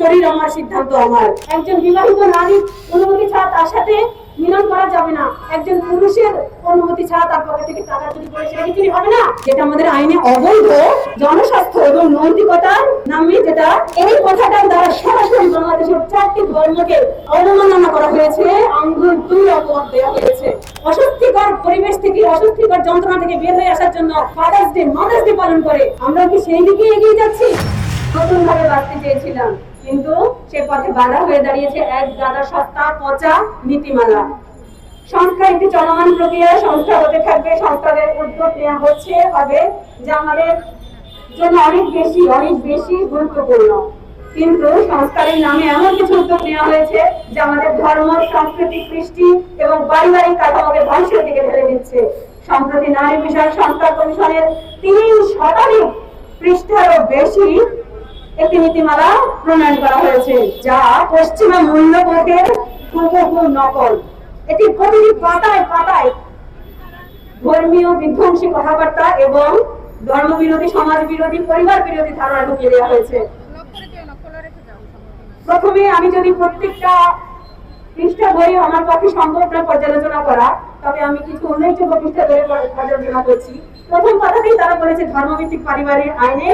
শরীর আমার সিদ্ধান্ত আমার। একজন বিবাহিত নারীর অনুমতি ছাড়া তার সাথে মিলন করা যাবে না। একজন পুরুষের অনুমতি ছাড়া তার পকেট থেকে টাকা চুরি করে সেটা চুরি হবে না? যেটা আমাদের আইনে অবৈধ, জনস্বাস্থ্য এবং নৈতিকতার নামে যেটা, এই কথাটার দ্বারা সরাসরি বাংলাদেশের চারটি ধর্মকে অবমাননা করা হয়েছে। আঙ্গুল দুই অপবাদ দেওয়া হয়েছে। অস্বস্তিকর পরিবেশ থেকে, অস্বস্তিকর যন্ত্রণা থেকে বের হয়ে আসার জন্য ফাদার্স ডে মাদার্স ডে পালন করে। আমরা কি সেই দিকে এগিয়ে যাচ্ছি? নতুন ভাবে বাঁচতে চেয়েছিলাম। কিন্তু সে পথে বাধা হয়ে দাঁড়িয়েছে এক গাদা সত্তা পচা নীতিমালা। একটি চলমান প্রক্রিয়া সংস্কার হতে থাকবে উদ্যোগ নেওয়া হচ্ছে, হবে আমাদের জন্য অনেক বেশি অনেক বেশি গুরুত্বপূর্ণ। কিন্তু সংস্কারের নামে এমন কিছু উদ্যোগ নেওয়া হয়েছে, যা আমাদের ধর্ম, সংস্কৃতি, কৃষ্টি এবং পারিবারিক কাঠামোকে ধ্বংসের দিকে ঠেলে দিচ্ছে। সম্প্রতি নারী বিষয়ক সংস্কার কমিশনের তিন শতাধিক পৃষ্ঠারও বেশি একটি নীতিমালা প্রণয়ন করা হয়েছে, যা পশ্চিমা মূল্যবোধের হুবহু নকল। এটি প্রতিটি পাতায় পাতায় ধর্মীয় বিধ্বংসী কথাবার্তা এবং ধর্মবিরোধী সমাজ বিরোধী পরিবার বিরোধী ধারণা ঢুকিয়ে দেওয়া হয়েছে। প্রথমে আমি যদি প্রত্যেকটা পৃষ্ঠা বই আমার পক্ষে সম্ভব না পর্যালোচনা করা, তবে আমি কিছু উল্লেখযোগ্য পৃষ্ঠা ধরে পর্যালোচনা করছি। প্রথম কথাতেই তারা বলেছে ধর্মভিত্তিক পারিবারিক আইনে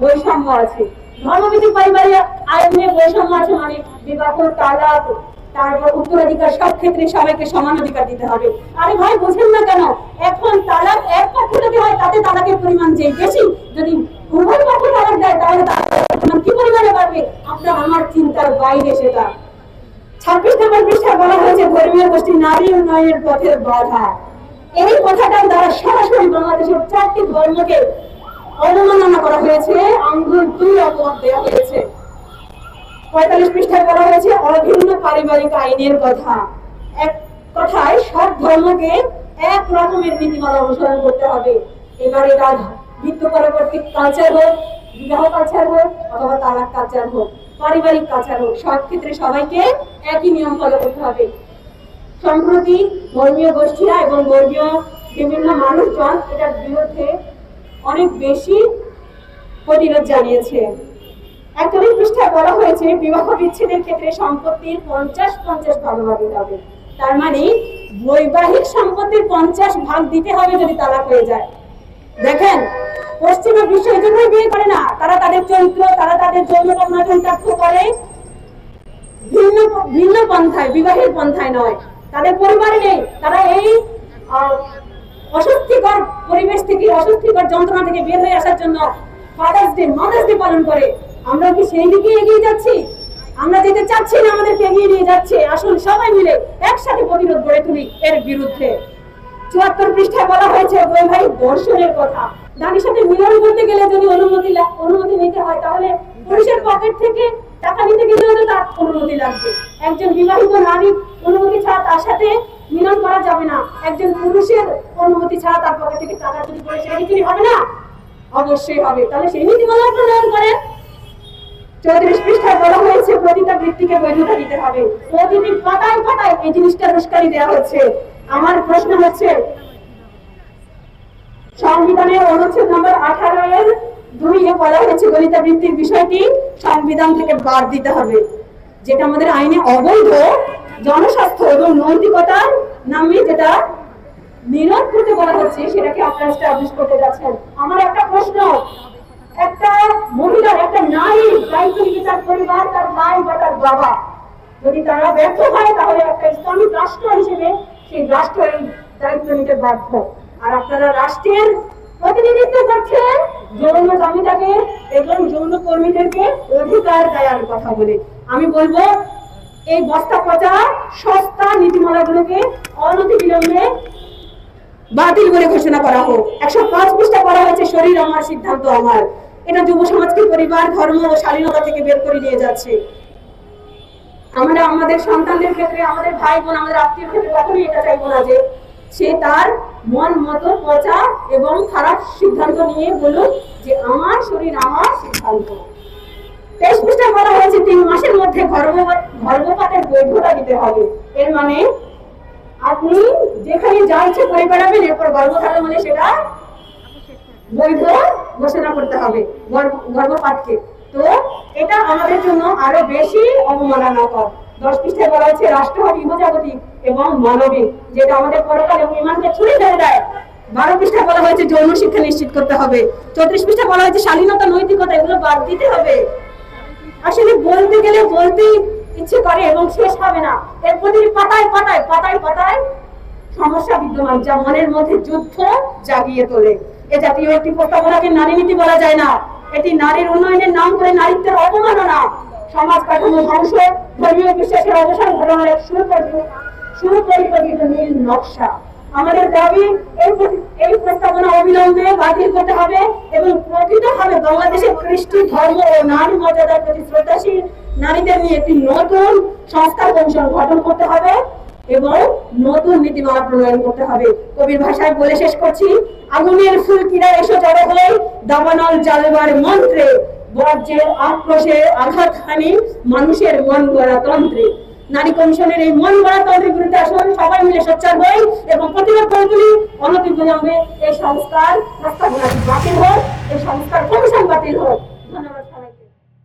বৈষম্য আছে। ধর্মভিত্তিক পারিবারিক আইনে বৈষম্য আছে মানে বিবাহ তালাক তারপর উত্তরাধিকার সব ক্ষেত্রে সবাইকে সমান অধিকার দিতে হবে। আরে ভাই, বুঝেন না কেন? এখন তালাক এক পক্ষ যদি হয়, তাতে তালাকের পরিমাণ যে বেশি, যদি উভয় পক্ষ তালাক দেয়, তাহলে তালাকের কি পরিমাণে বাড়বে? আপনার, আমার চিন্তার বাইরে সেটা। ছাব্বিশ নম্বর পৃষ্ঠায় বলা হয়েছে, ধর্মীয় গোষ্ঠী নারী উন্নয়নের পথের বাধা। এই কথাটার দ্বারা সরাসরি বাংলাদেশের চারটি ধর্মকে অবমাননা করা হয়েছে আঙ্গুল দুই অপবাদ দেওয়া হয়েছে। পঁয়তাল্লিশ পৃষ্ঠায় বলা হয়েছে, অভিন্ন পারিবারিক আইনের কথা। এক কথায়, সব ধর্মকে এক রকমের নীতিমালা অনুসরণ করতে হবে। এবার এটা মৃত্যু পরবর্তী কালচার হোক, বিবাহ কালচার হোক, অথবা তালাক কালচার হোক, পারিবারিক কালচার হোক, সব ক্ষেত্রে সবাইকে একই নিয়ম ফলো করতে হবে। সম্প্রতি ধর্মীয় গোষ্ঠীরা এবং ধর্মীয় বিভিন্ন মানুষজন এটার বিরুদ্ধে অনেক বেশি প্রতিরোধ জানিয়েছে। একচল্লিশ পৃষ্ঠায় বলা হয়েছে, বিবাহ বিচ্ছেদের ক্ষেত্রে সম্পত্তির পঞ্চাশ পঞ্চাশ ভাগ দিতে হবে তার মানে বৈবাহিক সম্পত্তির পঞ্চাশ ভাগ দিতে হবে যদি তালাক হয়ে যায়। দেখেন, পশ্চিমা বিশ্ব এই জন্যই বিয়ে করে না। তারা তাদের চরিত্র, তারা তাদের যৌন কর্ম চরিতার্থ করে ভিন্ন ভিন্ন পন্থায়, বিবাহের পন্থায় নয়। তাদের পরিবারে নেই। তারা এই অস্বস্তিকর পরিবেশ থেকে, অস্বস্তিকর যন্ত্রণা থেকে বের হয়ে আসার জন্য ফাদার্স ডে মাদার্স ডে পালন করে। আমরা কি সেই দিকে এগিয়ে যাচ্ছি? আমরা যেতে চাচ্ছি না, আমাদেরকে এগিয়ে নিয়ে যাচ্ছে। আসুন সবাই মিলে একসাথে প্রতিরোধ গড়ে তুলি এর বিরুদ্ধে। চুয়াত্তর পৃষ্ঠায় বলা হয়েছে বৈবাহিক দর্শনের কথা। নারীর সাথে মিলন করতে গেলে যদি অনুমতি অনুমতি নিতে হয়, তাহলে পুরুষের পকেট থেকে টাকা নিতে গেলেও তো তার অনুমতি লাগবে। একজন বিবাহিত নারী অনুমতি ছাড়া তার সাথে মিলন করা যাবে না। একজন পুরুষের অনুমতি ছাড়া তার পকেট থেকে টাকা চুরি করে সেটা কি হবে না? অবশ্যই হবে। তাহলে সেই নীতিমালা প্রণয়ন করেন চৌত্রিশ পৃষ্ঠায় বলা হয়েছে, প্রতিটা বৃত্তিকে বৈধতা দিতে হবে। প্রতিটি পাতায় পাতায় এই জিনিসটা দেওয়া হচ্ছে। আমার প্রশ্ন হচ্ছে সংবিধানের অনুচ্ছেদ নম্বর আঠারো এর দুই এ বলা হয়েছে গণিতা বৃত্তির বিষয়টি সংবিধান থেকে বাদ দিতে হবে। যেটা আমাদের আইনে অবৈধ, জনস্বাস্থ্য এবং নৈতিকতার নামে যেটা নিরোধ করতে বলা হচ্ছে, সেটাকে আপনারা স্টাবলিশ করতে যাচ্ছেন। আমার একটা প্রশ্ন, একটা মহিলার একটা নারী দায়িত্ব নিতে তার পরিবার, তার ভাই বা তার বাবা। যদি তারা ব্যর্থ হয়, তাহলে একটা ইসলামিক রাষ্ট্র হিসেবে সেই রাষ্ট্র এই দায়িত্ব নিতে বাধ্য। আর আপনারা রাষ্ট্রের প্রতিনিধিত্ব করছেন, যৌন জমিদাকে এবং যৌন কর্মীদেরকে অধিকার দেওয়ার কথা বলে। আমি বলব এই বস্তা পচা সস্তা নীতিমালাগুলোকে অনতি বিলম্বে বাতিল করে ঘোষণা করা হোক। একশো পাঁচ পৃষ্ঠা করা হয়েছে শরীর আমার সিদ্ধান্ত আমার। এটা যুব সমাজকে পরিবার, ধর্ম ও স্বাধীনতা থেকে বের করে নিয়ে যাচ্ছে। আমরা আমাদের সন্তানদের ক্ষেত্রে, আমাদের ভাই বোন, আমাদের আত্মীয় ক্ষেত্রে কখনোই এটা চাইব না যে সে তার মন মতো পচা এবং খারাপ সিদ্ধান্ত নিয়ে বলুক যে আমার শরীর, আমার সিদ্ধান্ত। তেইশ পৃষ্ঠায় বলা হয়েছে, তিন মাসের মধ্যে গর্ভ গর্ভপাতের বৈধতা দিতে হবে। এর মানে আপনি যেখানে যা ইচ্ছে করে বেড়াবেন, এরপর সেটা বৈধ ঘোষণা করতে হবে গর্ভপাতকে। তো এটা আমাদের জন্য আরও বেশি অবমাননাকর। দশ পৃষ্ঠায় বলা হচ্ছে রাষ্ট্র হবে ইহজাগতিক এবং মানবিক, যেটা আমাদের পরকাল এবং ইমানকে ছুড়ে ফেলে দেয়। বারো পৃষ্ঠায় বলা হয়েছে, যৌন শিক্ষা নিশ্চিত করতে হবে। চৌত্রিশ পৃষ্ঠায় বলা হয়েছে শালীনতা নৈতিকতা, এগুলো বাদ দিতে হবে। আসলে বলতে গেলে বলতেই ইচ্ছে করে এবং শেষ হবে না। এর প্রতিটি পাতায় পাতায় পাতায় পাতায় সমস্যা বিদ্যমান, যা মনের মধ্যে যুদ্ধ জাগিয়ে তোলে। এ জাতীয় একটি প্রস্তাবনাকে নারী নীতি বলা যায় না। এটি নারীর উন্নয়নের নাম করে নারীত্বের অবমাননা। সমাজ কাঠামো ধ্বংস, ধর্মীয় বিশ্বাসের অবসান ঘটনার এক সুপরি- সুপরিকল্পিত নীল নকশা। আমাদের দাবি এই প্রস্তাবনা অবিলম্বে বাতিল করতে হবে এবং প্রকৃতভাবে বাংলাদেশের কৃষ্টি ধর্ম ও নারী মর্যাদার প্রতি শ্রদ্ধাশীল নারীদের নিয়ে একটি নতুন সংস্কার কমিশন গঠন করতে হবে এবং নতুন নীতিমালা প্রণয়ন করতে হবে। কবির ভাষায় বলে শেষ করছি। আগুনের ফুলকিরা এসে জড়ো হয়ে, দাবানল জ্বালবার মন্ত্রে বর্জ্যের আক্রোশে আঘাতহানি মানুষের মন গড়া তন্ত্রে। নারী কমিশনের এই মন গড়া তন্ত্রের বিরুদ্ধে আসুন, সবাই মিলে সোচ্চার হই এবং প্রতিবাদ করে তুলি। অনতি বিলম্বে এই সংস্কার প্রস্তাবনা বাতিল হোক, এই সংস্কার কমিশন বাতিল হোক।